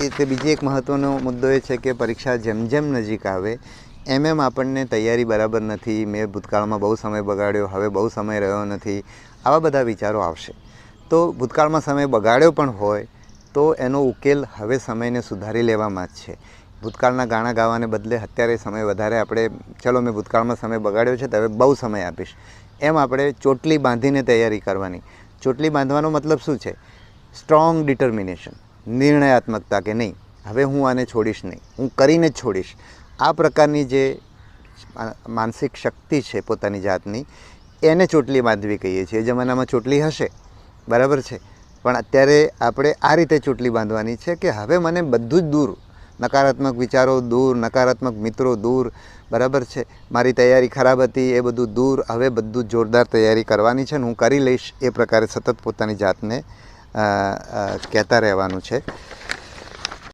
એ તે બીજી એક મહત્ત્વનો મુદ્દો એ છે કે પરીક્ષા જેમ જેમ નજીક આવે, એમ એમ આપણને તૈયારી બરાબર નથી. મેં ભૂતકાળમાં બહુ સમય બગાડ્યો, હવે બહુ સમય રહ્યો નથી. આવા બધા વિચારો આવશે. તો ભૂતકાળમાં સમય બગાડ્યો પણ હોય, તો એનો ઉકેલ હવે સમયને સુધારી લેવામાં જ છે. ભૂતકાળના ગાણા ગાવાને બદલે અત્યારે સમય વધારે. આપણે, ચલો, મેં ભૂતકાળમાં સમય બગાડ્યો છે, તો હવે બહુ સમય આપીશ. એમ આપણે ચોટલી બાંધીને તૈયારી કરવાની. ચોટલી બાંધવાનો મતલબ શું છે? સ્ટ્રોંગ ડિટર્મિનેશન નિર્ણયાત્મકતા કે નહીં. હવે હું આને છોડીશ નહીં. હું કરીને જ છોડીશ. આ પ્રકારની જે માનસિક શક્તિ છે પોતાની જાતની, એને ચોટલી બાંધવી કહીએ છીએ. જમાનામાં ચોટલી હશે. બરાબર છે? પણ અત્યારે આપણે આ રીતે ચોટલી બાંધવાની છે કે હવે મને બધું જ દૂર. નકારાત્મક વિચારો દૂર, નકારાત્મક મિત્રો દૂર. બરાબર છે? મારી તૈયારી ખરાબ હતી, એ બધું દૂર. હવે બધું જોરદાર તૈયારી કરવાની છે ને હું કરી લઈશ. એ પ્રકારે સતત પોતાની જાતને કહેતા રહેવાનું છે.